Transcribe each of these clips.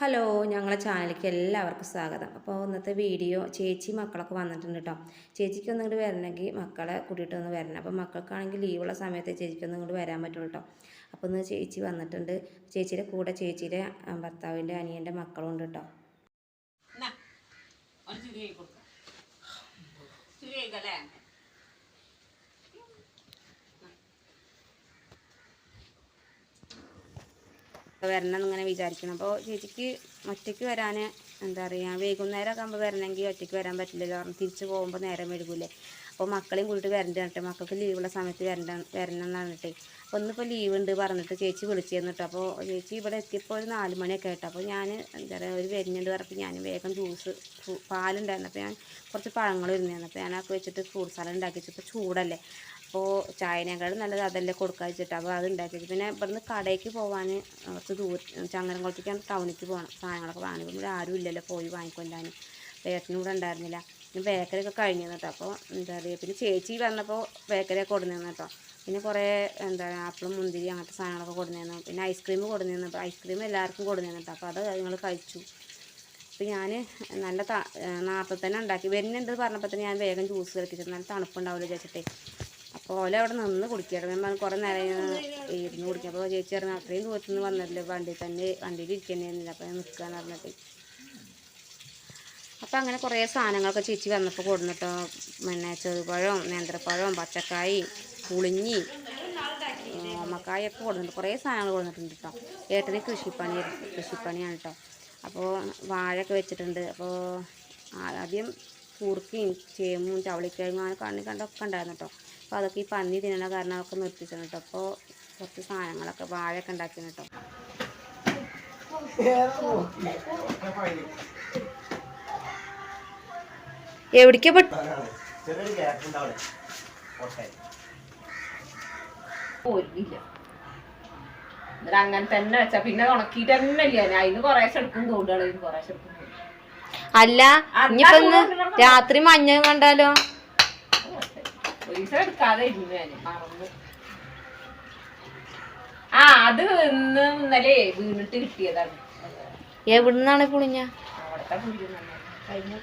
Hello ഞങ്ങളെ ചാനലിലേക്ക് എല്ലാവർക്കും സ്വാഗതം. അപ്പോൾ ഇന്നത്തെ വീഡിയോ ചേച്ചി മക്കളൊക്കെ വന്നിട്ടുണ്ട് കേട്ടോ ചേച്ചിക്ക് ഒന്ന് ഇങ്ങോട്ട് വരണമെങ്കിൽ മക്കളെ കൂട്ടിയിട്ട് ഒന്ന് വരണം. അപ്പോൾ മക്കൾക്കാണെങ്കിൽ ലീവുള്ള സമയത്ത് ചേച്ചിക്ക് ഒന്ന് ഇങ്ങോട്ട് വരാൻ പറ്റുള്ളൂ കേട്ടോ അപ്പോൾ ഇന്ന് ചേച്ചി വന്നിട്ടുണ്ട്. ചേച്ചിയുടെ കൂടെ ചേച്ചിയുടെ ഭർത്താവിന്റെ അനിയന്റെ മക്കളും ഉണ്ട് കേട്ടോ ചുരി കൈ കൊടുക്ക. ചുരി കൈക്കല്ലേ? അപ്പോൾ വരണം എന്നിങ്ങനെ വിചാരിക്കണം അപ്പോൾ ചേച്ചിക്ക് ഒറ്റയ്ക്ക് വരാൻ എന്താ പറയുക വൈകുന്നേരം ഒക്കെ ആകുമ്പോൾ വരണമെങ്കിൽ ഒറ്റയ്ക്ക് വരാൻ പറ്റില്ലല്ലോ. കാരണം തിരിച്ച് പോകുമ്പോൾ നേരം വൈകൂലേ അപ്പോൾ മക്കളെയും കൂട്ടിയിട്ട് വരണ്ട കേട്ടോ മക്കൾക്ക് ലീവുള്ള സമയത്ത് വരണ്ട വരണം എന്ന് പറഞ്ഞിട്ട്. അപ്പോൾ ഇന്നിപ്പോൾ ലീവ് ഉണ്ട് പറഞ്ഞിട്ട് ചേച്ചി വിളിച്ചിരുന്നു കേട്ടോ. അപ്പോൾ ചേച്ചി ഇവിടെ എത്തിയപ്പോൾ ഒരു നാല് മണിയൊക്കെ ആയിട്ടോ. അപ്പോൾ ഞാൻ എന്താ പറയുക ഒരു വരുന്നുണ്ട് പറഞ്ഞപ്പോൾ ഞാൻ വേഗം ജ്യൂസ് പാലുണ്ടായിരുന്നു. അപ്പോൾ ഞാൻ കുറച്ച് പഴങ്ങൾ ഇരുന്നായിരുന്നു അപ്പോൾ ഞാനൊക്കെ വെച്ചിട്ട് ഫ്രൂട്ട് സാലഡ് ഉണ്ടാക്കി വെച്ചപ്പോൾ ചൂടല്ലേ. അപ്പോൾ ചായനേക്കാളും നല്ലത് അതല്ലേ കൊടുക്കുക വെച്ചിട്ട്. അപ്പോൾ അത് ഉണ്ടാക്കി പിന്നെ ഇവിടുന്ന് കടയ്ക്ക് പോകാൻ കുറച്ച് ദൂരം ചങ്ങരംകുളത്തേക്കാണ് ടൗണിലേക്ക് പോകണം സാധനങ്ങളൊക്കെ വാങ്ങി. ഇവിടെ ആരും ഇല്ലല്ലോ പോയി വാങ്ങിക്കൊണ്ടാൻ ഏട്ടനും ഇവിടെ ഉണ്ടായിരുന്നില്ല പിന്നെ ബേക്കറി ഒക്കെ കഴിഞ്ഞു കേട്ടോ. അപ്പോൾ എന്താ പറയുക പിന്നെ ചേച്ചി വന്നപ്പോൾ ബേക്കറി ഒക്കെ കൊടുന്നു കേട്ടോ. പിന്നെ കുറേ എന്താ പറയുക ആപ്പിളും മുന്തിരി അങ്ങനത്തെ സാധനങ്ങളൊക്കെ കൊടുന്നു പിന്നെ ഐസ്ക്രീം കൊടുന്നു അപ്പോൾ ഐസ്ക്രീം എല്ലാവർക്കും കൊടുന്നു കേട്ടോ. അപ്പോൾ അത് ഞങ്ങൾ കഴിച്ചു. അപ്പോൾ ഞാൻ നല്ല ത നേരത്തെ തന്നെ ഉണ്ടാക്കി. വരുന്നുണ്ട് പറഞ്ഞപ്പോൾ തന്നെ ഞാൻ വേഗം ജ്യൂസ് കളിപ്പിച്ചത് നല്ല തണുപ്പുണ്ടാവില്ല ചേച്ചിട്ടേ ഓല അവിടെ നിന്ന് കുടിക്കണം ഞാൻ പറഞ്ഞു കുറേ നേരം ഇരുന്ന് കുടിക്കാം. അപ്പോൾ ചേച്ചി പറഞ്ഞു അത്രയും ദൂരത്തു നിന്ന് വന്നല്ലോ വണ്ടി തന്നെ വണ്ടിയിൽ ഇരിക്കുന്നില്ല അപ്പോൾ ഞാൻ നിൽക്കുകയെന്ന് പറഞ്ഞിട്ട്. അപ്പോൾ അങ്ങനെ കുറേ സാധനങ്ങളൊക്കെ ചേച്ചി വന്നപ്പോൾ കൊടുന്നിട്ടോ പിന്നെ ചെറുപഴം നേന്ത്രപ്പഴം പച്ചക്കായി പുളിഞ്ഞി ഓമക്കായൊക്കെ കൊടുന്നിട്ട് കുറേ സാധനങ്ങൾ കൊടുത്തിട്ടുണ്ട് കേട്ടോ ഏട്ടന് കൃഷിപ്പണി കൃഷിപ്പണിയാണ് കേട്ടോ അപ്പോൾ വാഴയൊക്കെ വെച്ചിട്ടുണ്ട്. അപ്പോൾ ആദ്യം കൂർക്കയും ചേമ്പും ചവളിക്കിഴങ്ങും അങ്ങനെ കണ്ണി കണ്ടൊക്കെ ഉണ്ടായിരുന്നു കേട്ടോ. അപ്പോൾ അതൊക്കെ ഈ പന്നി തിന്നണ കാരണം അതൊക്കെ നിർത്തിച്ചാണ് കേട്ടോ. അപ്പോൾ കുറച്ച് സാധനങ്ങളൊക്കെ വാഴയൊക്കെ ഉണ്ടാക്കിയാണ് കേട്ടോ. എവിടേക്കാ അങ്ങനെ തന്നെ വെച്ചാ പിന്നെ ഉണക്കിയിട്ട് തന്നെ ഇല്ല അതിന് കുറേശ്ശെ എടുക്കും തോണ്ടുകളും കുറേശ്ശെ എടുക്കും. അല്ല ഇനിയിപ്പോ ഇന്ന് രാത്രി മഞ്ഞ കണ്ടാലോ? ആ അത് ഇന്ന് ഇന്നലെ വീണിട്ട് കിട്ടിയതാണ്. എവിടുന്നാണ് പുളിഞ്ഞ? അവിടുത്തെ കുരു കഴിഞ്ഞ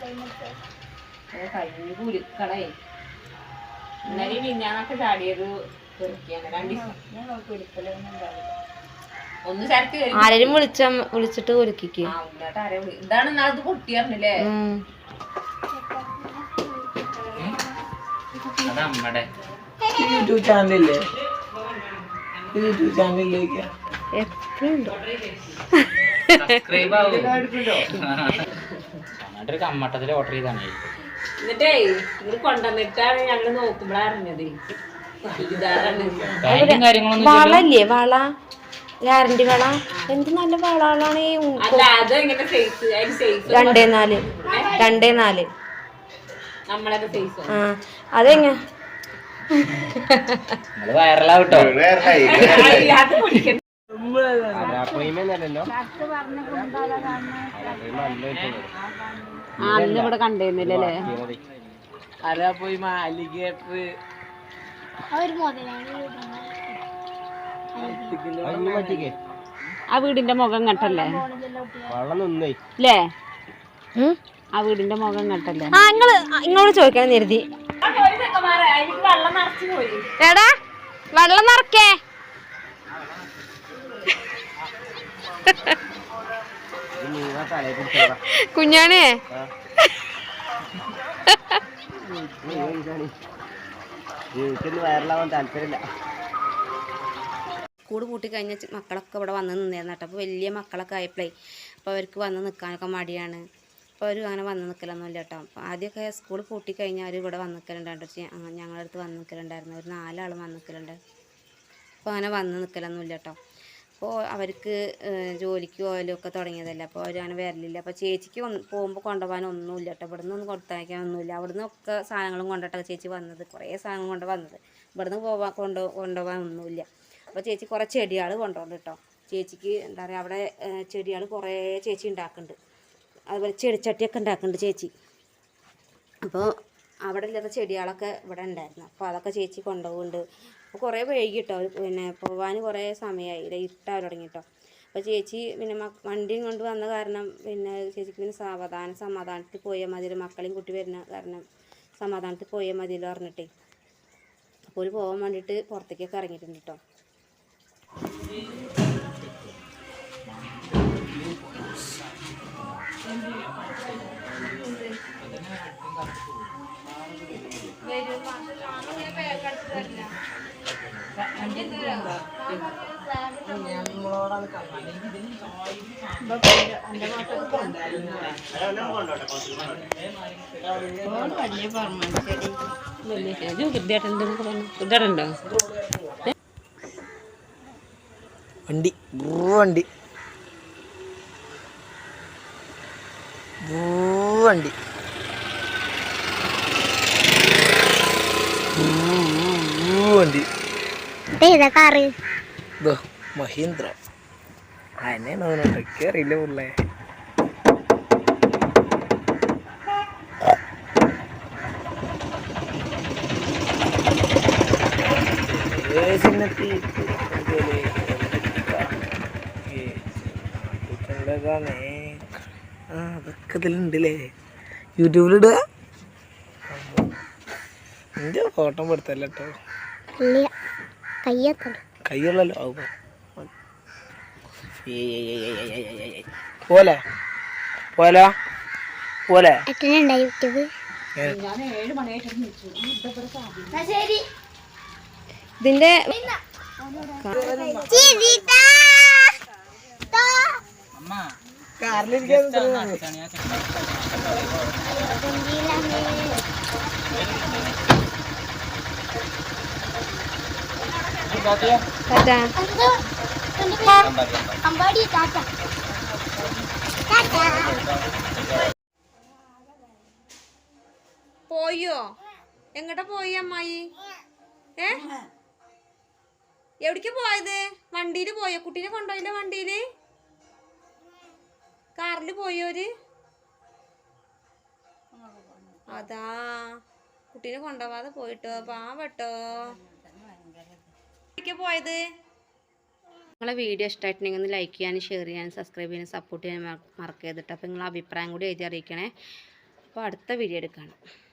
കുരുക്കളേ. ഇന്നലെ മിഞ്ഞാന്നൊക്കെ ചാടിയത് പെറുക്കിയാണ് രണ്ട് ദിവസം. ആരെയും വിളിച്ച വിളിച്ചിട്ട് ഒരുക്കിക്ക്. ഇതാണ് ഇന്നാളത് യൂട്യൂബ് ചാനലില്ലേ? യൂട്യൂബ് ചാനലിലേക്ക്. എപ്പോഴും ഓർഡർ ചെയ്താണ്. എന്നിട്ടേ ഇത് കൊണ്ടുവന്നിട്ടാണ് ഞങ്ങൾ നോക്കുമ്പോഴാ അറിഞ്ഞത്. ഇതാണ് പാന്റും കാര്യങ്ങളൊന്നും വളല്ലേ വള? ഗ്യാരണ്ടി വള എന്ത് നല്ല വളകളാണ് ഈ ഉ- അല്ല അത് എങ്ങനെ സൈസ് അതിന് സൈസ് രണ്ടേ നാല്. രണ്ടേ നാല്. ആ അതെങ്ങ? വൈറലാവട്ടോ അത് പിടിക്കണം ആ അന്ന് ഇവിടെ കണ്ടിരുന്നില്ലല്ലേ? പോയി അലിഗേറ്റർ ആ വീടിന്റെ മുഖം കണ്ടല്ലേ അല്ലേ ആ വീടിന്റെ മുഖം കണ്ടല്ലേ ആ നിങ്ങൾ ഇങ്ങോട്ട് ചോദിക്കണം നിരുതി. എടാ വെള്ളം നിറക്കേ കുഞ്ഞാണേ. എനിക്കൊന്ന് വൈറലാവാൻ താല്പര്യമില്ല. സ്കൂൾ പൂട്ടി കഴിഞ്ഞ മക്കളൊക്കെ ഇവിടെ വന്ന് നിന്നായിരുന്നു കേട്ടോ. അപ്പോൾ വലിയ മക്കളൊക്കെ ആയപ്പോഴേ അപ്പോൾ അവർക്ക് വന്ന് നിൽക്കാനൊക്കെ മടിയാണ്. അപ്പോൾ അവർ അങ്ങനെ വന്ന് നിൽക്കലൊന്നുമില്ല കേട്ടോ. അപ്പോൾ ആദ്യമൊക്കെ സ്കൂൾ പൂട്ടി കഴിഞ്ഞാൽ അവർ ഇവിടെ വന്ന് നിൽക്കലുണ്ടായിരുന്നു ഞങ്ങളുടെ അടുത്ത് വന്ന് നിൽക്കലുണ്ടായിരുന്നു. ഒരു നാലാളും വന്ന് നിൽക്കലുണ്ട്. അപ്പോൾ അങ്ങനെ വന്ന് നിൽക്കലൊന്നുമില്ല കേട്ടോ. അപ്പോൾ അവർക്ക് ജോലിക്ക് പോയാലും ഒക്കെ തുടങ്ങിയതല്ല. അപ്പോൾ അവർ അങ്ങനെ വരലില്ല. അപ്പോൾ ചേച്ചിക്ക് ഒന്ന് പോകുമ്പോൾ കൊണ്ടുപോകാൻ ഒന്നുമില്ല കേട്ടോ. ഇവിടെ നിന്നൊന്നും കൊടുത്തയക്കാൻ ഒന്നുമില്ല അവിടെ നിന്നൊക്കെ സാധനങ്ങളും കൊണ്ടിട്ടാണ് ചേച്ചി വന്നത്. കുറേ സാധനം കൊണ്ട് വന്നത്. ഇവിടെ നിന്ന് പോവാൻ കൊണ്ടു കൊണ്ടുപോകാൻ ഒന്നുമില്ല അപ്പോൾ ചേച്ചി കുറേ ചെടികൾ കൊണ്ടുവന്നു കേട്ടോ ചേച്ചിക്ക് എന്താ പറയുക അവിടെ ചെടികൾ കുറേ ചേച്ചി ഉണ്ടാക്കുന്നുണ്ട് അതുപോലെ ചെടിച്ചട്ടിയൊക്കെ ഉണ്ടാക്കുന്നുണ്ട് ചേച്ചി. അപ്പോൾ അവിടെ ഇല്ലാത്ത ചെടികളൊക്കെ ഇവിടെ ഉണ്ടായിരുന്നു അപ്പോൾ അതൊക്കെ ചേച്ചി കൊണ്ടുപോകുന്നുണ്ട് അപ്പോൾ കുറേ വൈകി കേട്ടോ പിന്നെ പോവാൻ കുറേ സമയമായി ഇട്ടാൽ തുടങ്ങി കേട്ടോ അപ്പോൾ ചേച്ചി പിന്നെ വണ്ടിയും കൊണ്ട് വന്ന കാരണം പിന്നെ ചേച്ചിക്ക് പിന്നെ സാവധാനം സമാധാനത്തിൽ പോയാൽ മതി. മക്കളെയും കുട്ടി വരുന്ന കാരണം സമാധാനത്തിൽ പോയാൽ മതിയല്ലോ പറഞ്ഞിട്ടേ. അപ്പോൾ പോകാൻ വേണ്ടിയിട്ട് പുറത്തേക്കൊക്കെ ഇറങ്ങിയിട്ടുണ്ട് കേട്ടോ വലിയ പറഞ്ഞു ശരി. വലിയ ചേച്ചി കൃത്യമായിട്ടുണ്ട് കൃത്യമായിട്ടുണ്ടോ വണ്ടി വണ്ടി. വണ്ടി. വണ്ടി. മഹീന്ദ്ര. അതിനെ അറിയില്ല പിള്ളേ? ആ അതൊക്കെ ഇതിലുണ്ടല്ലേ? യൂട്യൂബിലിടുക? എന്റെ ഫോട്ടോ പെടുത്തല്ല കേട്ടോ കയ്യുള്ളല്ലോ. പോലെ? പോലെ? പോലെ? എട്ടനുണ്ടായി പോയോ? എങ്ങോട്ടാ പോയി അമ്മായി? ഏ? എവിടേക്ക് പോയത്? വണ്ടിയിൽ പോയോ? കുട്ടീനെ കൊണ്ടുപോയില്ലേ വണ്ടിയിൽ കാറിൽ പോയോര്? അതാ. കുട്ടീനെ കൊണ്ടുപോവാതെ പോയിട്ടോ? പാവട്ടോ. പോയത്? നിങ്ങളെ വീഡിയോ ഇഷ്ടമായിട്ടുണ്ടെങ്കിൽ ഒന്ന് ലൈക്ക് ചെയ്യാനും ഷെയർ ചെയ്യാനും സബ്സ്ക്രൈബ് ചെയ്യാനും സപ്പോർട്ട് ചെയ്യാനും മറക്കരുത് കേട്ടോ അപ്പോൾ നിങ്ങളെ അഭിപ്രായം കൂടി എഴുതി അറിയിക്കണേ. അപ്പോൾ അടുത്ത വീഡിയോ എടുക്കണം